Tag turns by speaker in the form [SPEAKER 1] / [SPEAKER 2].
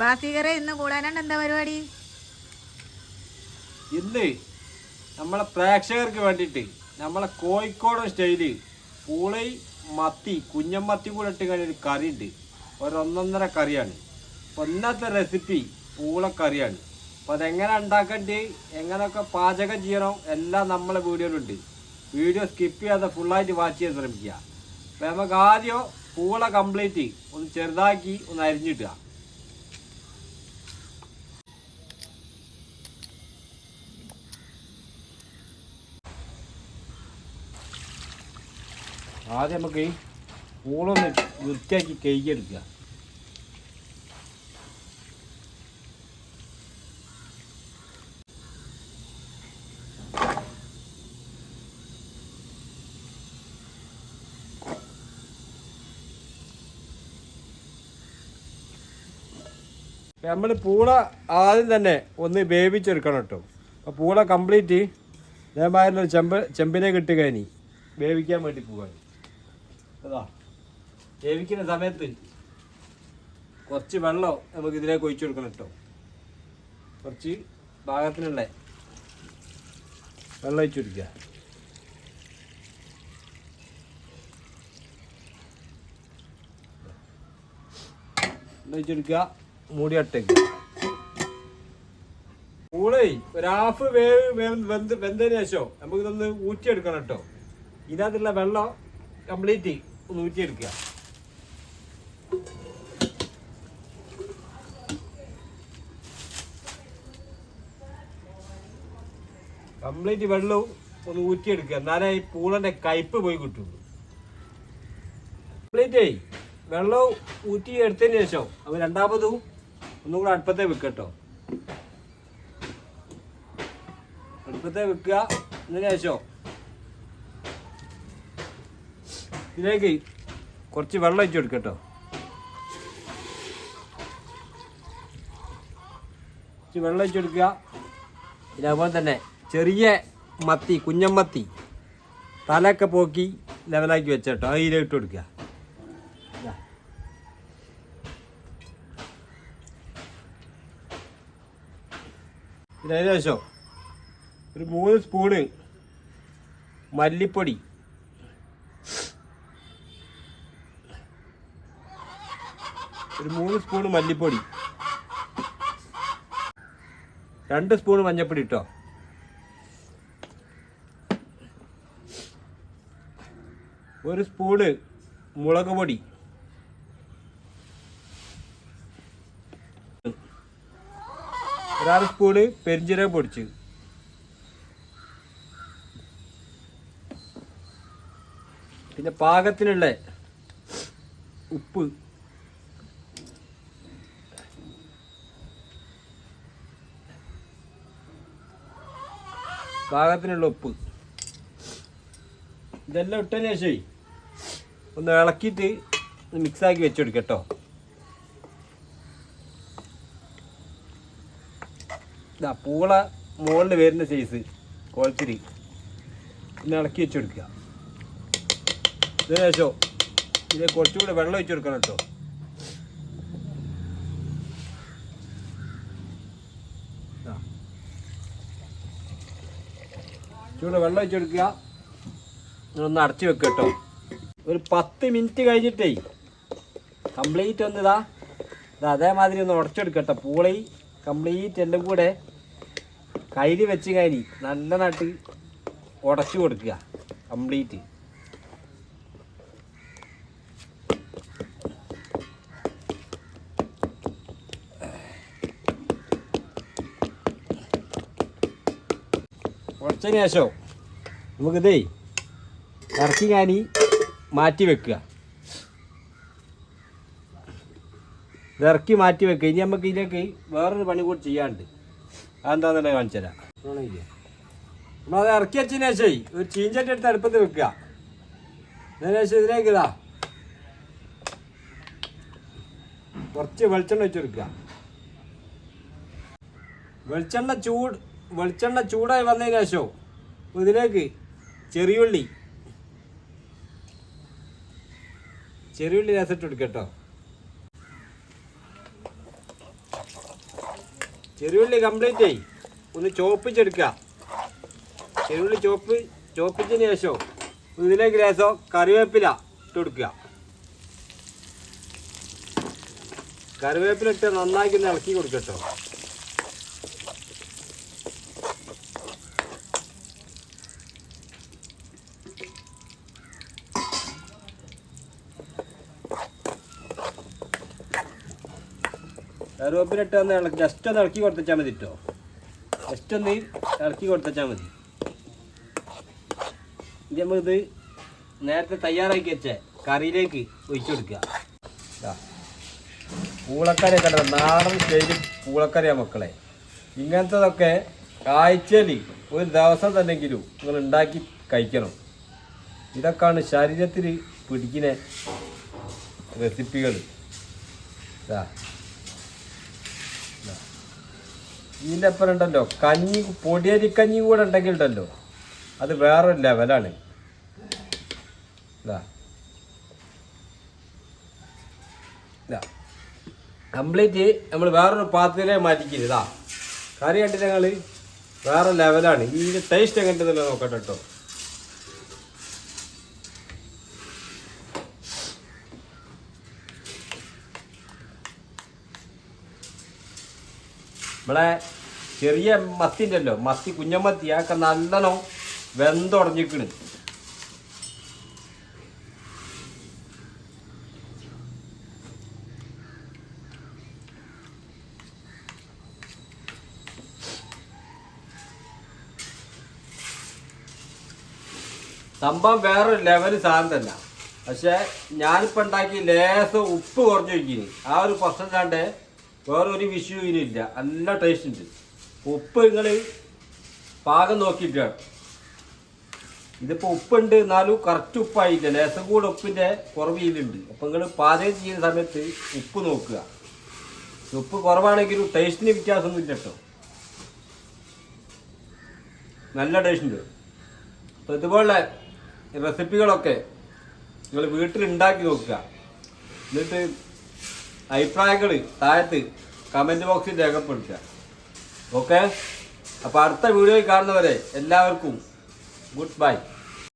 [SPEAKER 1] ബാസികറെ ഇന്ന് കൂടാനാണ്ട് എന്താ പരിപാടി?
[SPEAKER 2] ഇന്ന് നമ്മളെ പ്രേക്ഷകർക്ക് വേണ്ടിയിട്ട് നമ്മളെ കോഴിക്കോട് സ്റ്റൈൽ പൂളി മത്തി കുഞ്ഞമ്മത്തി കൂടെ ഇട്ട് കഴിഞ്ഞ ഒരു കറി ഉണ്ട് ഒരൊന്നൊന്നര കറിയാണ്. റെസിപ്പി റെസിപ്പി പൂളക്കറിയാണ് അപ്പോൾ അതെങ്ങനെ ഉണ്ടാക്കേണ്ടി എങ്ങനെയൊക്കെ പാചകം ചെയ്യണം എല്ലാം നമ്മളെ വീഡിയോയിലുണ്ട്. വീഡിയോ സ്കിപ്പ് ചെയ്യാതെ ഫുള്ളായിട്ട് വാച്ച് ചെയ്യാൻ ശ്രമിക്കുക. അപ്പോൾ നമുക്ക് ആദ്യം പൂള കംപ്ലീറ്റ് ഒന്ന് ചെറുതാക്കി ഒന്ന് അരിഞ്ഞിട്ടുക ആദ്യം നമുക്ക് പൂളൊന്ന് വൃത്തിയാക്കി കഴുകിയെടുക്കുക. നമ്മൾ പൂള ആദ്യം തന്നെ ഒന്ന് വേവിച്ചെടുക്കണം കേട്ടോ. അപ്പോൾ പൂള കംപ്ലീറ്റ് ഇതേമാതിരി ചെമ്പ് ചെമ്പിലേക്ക് ഇട്ട് ഇനി വേവിക്കാൻ വേണ്ടി പോവാണ്. അതാ വേവിക്കുന്ന സമയത്ത് കുറച്ച് വെള്ളം നമുക്ക് ഇതിലേക്ക് ഒഴിച്ചു കൊടുക്കണം കേട്ടോ. കുറച്ച് പാകത്തിനുള്ള വെള്ളം ഒഴിച്ചു കൊടുക്കുക. ഒഴിച്ചു കൊടുക്കുക. മൂടി അട്ടേക്ക് കൂളേ ഒരു വേവ് വെന്ത് വെന്തതിന് ശേഷം നമുക്ക് ഇതൊന്ന് ഊറ്റിയെടുക്കണം കേട്ടോ. ഇതിനകത്തുള്ള വെള്ളം കംപ്ലീറ്റ് ഒന്ന് ഊറ്റിയെടുക്കുക കംപ്ലീറ്റ് വെള്ളവും ഒന്ന് ഊറ്റിയെടുക്കുക. എന്നാലേ ഈ പൂളന്റെ കയ്പ് പോയി കിട്ടുള്ളൂ കംപ്ലീറ്റേ വെള്ളം ഊറ്റി എടുത്തതിന് ശേഷം അപ്പോൾ രണ്ടാമതും ഒന്നും കൂടെ അടുപ്പത്തെ വെക്കട്ടോ അടുപ്പത്തെ വെക്കുക. എന്നതിന് ശേഷം ഇതിലേക്ക് കുറച്ച് വെള്ളം ഒഴിച്ച് കൊടുക്കട്ടോ കുറച്ച് വെള്ളം ഒഴിച്ച് കൊടുക്കുക. അതുപോലെ തന്നെ ചെറിയ മത്തി കുഞ്ഞമ്മത്തി തലയൊക്കെ പോക്കി ലെവലാക്കി വെച്ചേട്ടോ അതിലിട്ട് കൊടുക്കുക. ഇതാ. പിന്നെ ഒരു മൂന്ന് സ്പൂണ് മല്ലിപ്പൊടി ഒരു മൂന്ന് സ്പൂൺ മല്ലിപ്പൊടി. രണ്ട് സ്പൂൺ മഞ്ഞൾപ്പൊടി ഇട്ടോ. ഒരു സ്പൂണ് മുളക് പൊടി. ഒരാറ് സ്പൂണ് പെരിഞ്ചീരകം പൊടിച്ച്. പിന്നെ പാകത്തിനുള്ള ഉപ്പ്. പാകത്തിനുള്ള ഉപ്പ്. ഇതെല്ലാം ഇട്ടതിന് ശേഷം ഒന്ന് ഇളക്കിയിട്ട് മിക്സാക്കി വെച്ചെടുക്കുക കേട്ടോ ഇതാ പൂള മുകളിൽ വരുന്ന സൈസ് കോളത്തിരി ഒന്ന് ഇളക്കി വെച്ചെടുക്കുക. ഇതിന് ശേഷം ഇതിൽ കുറച്ചുകൂടി വെള്ളം ഒഴിച്ചു കൊടുക്കണം കേട്ടോ. ചൂട് വെള്ളം ഒഴിച്ച് കൊടുക്കുക ഒന്ന് അടച്ചു വെക്കുക കേട്ടോ. ഒരു പത്ത് മിനിറ്റ് കഴിഞ്ഞിട്ടേ കംപ്ലീറ്റ് ഒന്ന് ഇതാ. ഇത് അതേമാതിരി ഒന്ന് ഉടച്ചെടുക്കട്ടോ പൂളി കംപ്ലീറ്റ് എന്റെ കൂടെ കയ്യിൽ വെച്ച് കഴിഞ്ഞ് നല്ല നട്ട് ഉടച്ചു കൊടുക്കുക. കംപ്ലീറ്റ് ഉടച്ചതിന് ശേഷം നമുക്കിതേ ഇറക്കി ഞാനീ മാറ്റി വെക്കുക. ഇത് ഇറക്കി മാറ്റി വെക്കുക. ഇനി നമുക്ക് ഇതിലേക്ക് വേറൊരു പണി കൂടി ചെയ്യാണ്ട് അതെന്താന്നെ കാണിച്ചു തരാം. നമ്മളത് ഇറക്കി വെച്ചതിന് ശേഷം ഒരു ചീഞ്ചട്ടി എടുത്ത് അടുപ്പത്ത് വെക്കുക. അതിന് ശേഷം ഇതിലേക്ക് ഇതാ കുറച്ച് വെളിച്ചെണ്ണ വെച്ച് കൊടുക്കുക. വെളിച്ചെണ്ണ ചൂട് വെളിച്ചെണ്ണ ചൂടായി വന്നതിന് ശേഷം ഇതിലേക്ക് ചെറിയുള്ളി. ചെറിയുള്ളി ഇട്ട് കൊടുക്കട്ടോ ചെറിയുള്ളി കംപ്ലീറ്റ് ആയി. ഒന്ന് ചോപ്പിച്ചെടുക്കുക ചെറിയുള്ളി ചോപ്പ് ചോപ്പിച്ചതിന് ശേഷം ഇതിലേക്ക് ലേശം കറിവേപ്പില ഇട്ട് കൊടുക്കുക. കറിവേപ്പില ഇട്ട് നന്നാക്കി ഒന്ന് ഇളക്കി കൊടുക്കട്ടോ കറിവേപ്പില ഇട്ട് ഒന്ന് ഇളക്കി ജസ്റ്റ് ഒന്ന് ഇളക്കി കൊടുത്തച്ചാൽ മതി കേട്ടോ ജസ്റ്റ് ഒന്ന് ഇളക്കി കൊടുത്തച്ചാൽ മതി. ഇത് നമ്മളിത് നേരത്തെ തയ്യാറാക്കി വെച്ച കറിയിലേക്ക് ഒഴിച്ചു കൊടുക്കുക. പൂളക്കറി കണ്ടോ? നാടൻ സ്റ്റൈൽ പൂളക്കറിയാണ് മക്കളെ. ഇങ്ങനത്തതൊക്കെ ആഴ്ചയിൽ ഒരു ദിവസം തന്നെങ്കിലും നിങ്ങൾ ഉണ്ടാക്കി കഴിക്കണം. ഇതൊക്കെയാണ് ശരീരത്തിൽ പിടിക്കുന്ന റെസിപ്പികൾ ഇതാ ഇതിന്റെ അപ്പുറം ഉണ്ടല്ലോ കഞ്ഞി പൊടിയരി കഞ്ഞി കൂടെ ഉണ്ടെങ്കിൽ ഉണ്ടല്ലോ. അത് വേറെ ലെവലാണ് കംപ്ലീറ്റ് നമ്മൾ വേറൊരു പാത്രത്തിലേ മാറ്റിക്കില്ല കറി കണ്ടിട്ട് ഞങ്ങൾ വേറെ ലെവലാണ് ഈ ടേസ്റ്റ് എങ്ങനത്തെ നോക്കട്ടെ കേട്ടോ നമ്മളെ ചെറിയ മത്തി ഉണ്ടല്ലോ മത്തി കുഞ്ഞമത്തി അതൊക്കെ നല്ലോണം വെന്തുടഞ്ഞിക്കണ് സംഭവം വേറൊരു ലെവൽ സാധനം തന്നെ പക്ഷെ ഞാനിപ്പോൾ ഉണ്ടാക്കി ലേസം ഉപ്പ് കുറഞ്ഞു വയ്ക്കിന് ആ ഒരു പ്രശ്നം കണ്ട് വേറൊരു വിഷു ഇതിനില്ല നല്ല ടേസ്റ്റ് ഉണ്ട്. ഉപ്പ് നിങ്ങൾ പാകം നോക്കിയിട്ടാണ്. ഇതിപ്പോൾ ഉപ്പുണ്ട് എന്നാലും കറക്റ്റ് ഉപ്പായില്ല. ലേസം കൂടെ ഉപ്പിന്റെ കുറവ് ഇതിലുണ്ട്. അപ്പം നിങ്ങൾ പാചകം ചെയ്യുന്ന സമയത്ത് ഉപ്പ് നോക്കുക. ഉപ്പ് കുറവാണെങ്കിലും ടേസ്റ്റിന് വ്യത്യാസമൊന്നും ഇല്ല കേട്ടോ. നല്ല ടേസ്റ്റ് ഉണ്ട്. അപ്പോൾ ഇതുപോലെ റെസിപ്പികളൊക്കെ നിങ്ങൾ വീട്ടിൽ ഉണ്ടാക്കി നോക്കുക. എന്നിട്ട് അഭിപ്രായങ്ങൾ താഴത്ത് കമന്റ് ബോക്സിൽ രേഖപ്പെടുത്തുക. ഓക്കെ അപ്പോൾ അടുത്ത വീഡിയോയിൽ കാണുന്നവരെ എല്ലാവർക്കും ഗുഡ് ബൈ